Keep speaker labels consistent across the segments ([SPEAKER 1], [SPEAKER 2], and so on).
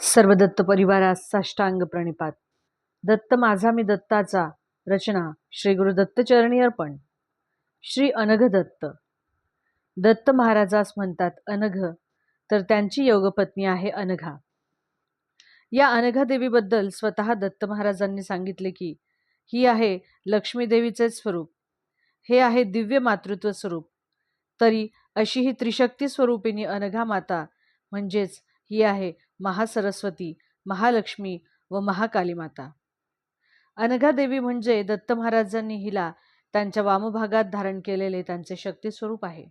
[SPEAKER 1] सर्व दत्त परिवारास साष्टांग प्रणिपात. दत्त माझा मी दत्ताचा. रचना श्री गुरु दत्तचरणी अर्पण. श्री अनघ दत्त. दत्त महाराजास म्हणतात अनघ तर त्यांची योगपत्नी आहे अनघा. या अनघा देवीबद्दल स्वतः दत्त महाराजांनी सांगितले की ही आहे लक्ष्मीदेवीचे स्वरूप. हे आहे दिव्य मातृत्व स्वरूप. तरी अशी ही त्रिशक्ती स्वरूपिणी अनघा माता म्हणजेच ही आहे महासरस्वती महालक्ष्मी व महाकाली माता. अनघा देवी म्हणजे दत्त महाराजांनी हिला त्यांच्या वामभागात धारण केलेले त्यांचे शक्ती स्वरूप आहे.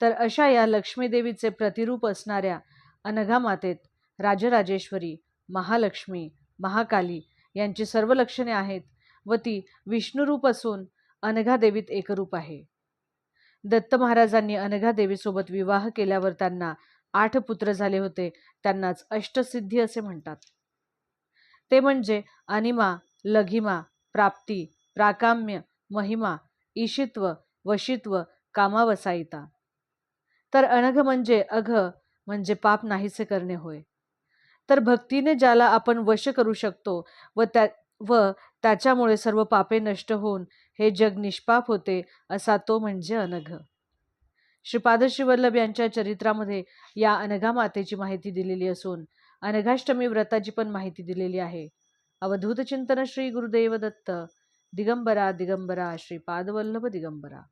[SPEAKER 1] तर अशा या लक्ष्मीदेवीचे प्रतिरूप असणाऱ्या अनघा मातेत राजराजेश्वरी महालक्ष्मी महाकाली यांची सर्व लक्षणे आहेत व ती विष्णुरूप असून अनघा देवीत एकरूप आहे. दत्त महाराजांनी अनघा देवीसोबत विवाह केल्यावर त्यांना आठ पुत्र झाले होते. त्यांनाच अष्टसिद्धी असे म्हणतात. ते म्हणजे अनिमा लघिमा प्राप्ती प्राकाम्य महिमा ईशित्व वशित्व कामावसायिता. तर अनघ म्हणजे अघ म्हणजे पाप नाहीसे करणे होय. तर भक्तीने ज्याला आपण वश करू शकतो व त्या व त्याच्यामुळे सर्व पापे नष्ट होऊन हे जग निष्पाप होते असा तो म्हणजे अनघ श्रीपाद श्रीवल्लभ यांच्या चरित्रामध्ये या अनघा मातेची माहिती दिलेली असून अनघाष्टमी व्रताची पण माहिती दिलेली आहे. अवधूत चिंतन श्री गुरुदेव दत्त दिगंबरा दिगंबरा श्रीपादवल्लभ दिगंबरा.